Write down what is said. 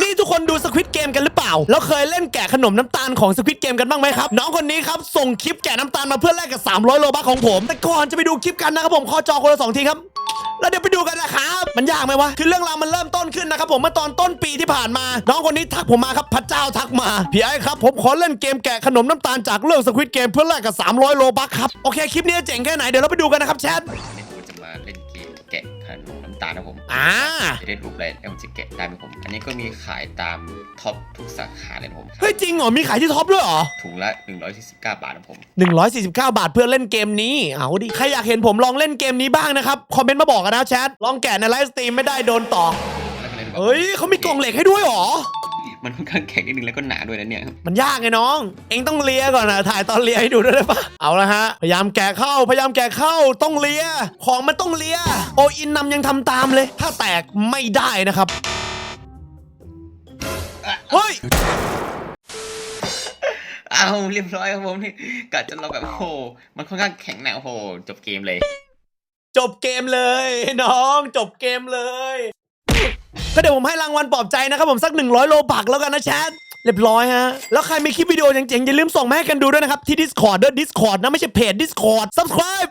นี่ทุกคนดูสควิตเกมกันหรือเปล่า แล้วเคยเล่นแกะขนมน้ำตาลของสควิตเกมกันบ้างไหมครับ น้องคนนี้ครับ ส่งคลิปแกะน้ำตาลมาเพื่อแลกกับ 300 โลบัคของผม แต่ก่อนจะไปดูคลิปกันนะครับผมขอจอคนละสองทีครับแล้วเดี๋ยวไปดูกันนะครับ มันยากไหมวะ คือเรื่องราวมันเริ่มต้นขึ้นนะครับผมเมื่อตอนต้นปีที่ผ่านมา น้องคนนี้ทักผมมาครับ พระเจ้าทักมา พี่ไอ้ครับ ผมขอเล่นเกมแกะขนมน้ำตาลจากเรื่องสควิตเกมเพื่อแลกกับ 300 โลบัคครับ โอเค คลิปนี้เจ๋งแค่ไหน เดี๋ยวเราไปดูกันนะครับแชทเนี่ยผมจะมาเล่นเกมแกะ ตาลนะผมอ่าจะได้รูปอะไรแล้วผมจะแกะได้ไหมผม อันนี้ก็มีขายตามท็อปทุกสาขาเลยนะผมเฮ้ยจริงเหรอมีขายที่ท็อปด้วยเหรอถุงละ 149 บาทนะผม 149 บาทเพื่อเล่นเกมนี้เอาดิใครอยากเห็นผมลองเล่นเกมนี้บ้างนะครับคอมเมนต์มาบอกกันนะแชทลองแกะในไลฟ์สตรีมไม่ได้โดนต่อแล้วก็เลยแบบเฮ้ยเขามีกล่องเหล็กให้ด้วยเหรอ มันค่อนข้างแข็งนิดนึงแล้วก็หนาด้วยนะเนี่ย มันยากไงน้อง เองต้องเลียก่อนนะถ่ายตอนเลียให้ดูด้วยได้ปะเอาละฮะ พยายามแกะเข้า พยายามแกะเข้า ต้องเลีย ของมันต้องเลีย โออินนำยังทำตามเลย ถ้าแตกไม่ได้นะครับ เฮ้ยอ้าวเรียบร้อยครับผมนี่กะจะเราแบบโอ้โหมันค่อนข้างแข็งหนาโอ้โหจบเกมเลย จบเกมเลย น้อง จบเกมเลย ก็เดี๋ยวผมให้รางวัลปลอบใจนะครับผมสัก 100 โลบักแล้วกันนะแชทเรียบร้อยฮะ แล้วใครมีคลิปวิดีโอเจ๋งๆ อย่าลืมส่งมาให้กันดูด้วยนะครับ ที่ Discord ด้วย Discord นะ ไม่ใช่เพจ Discord subscribe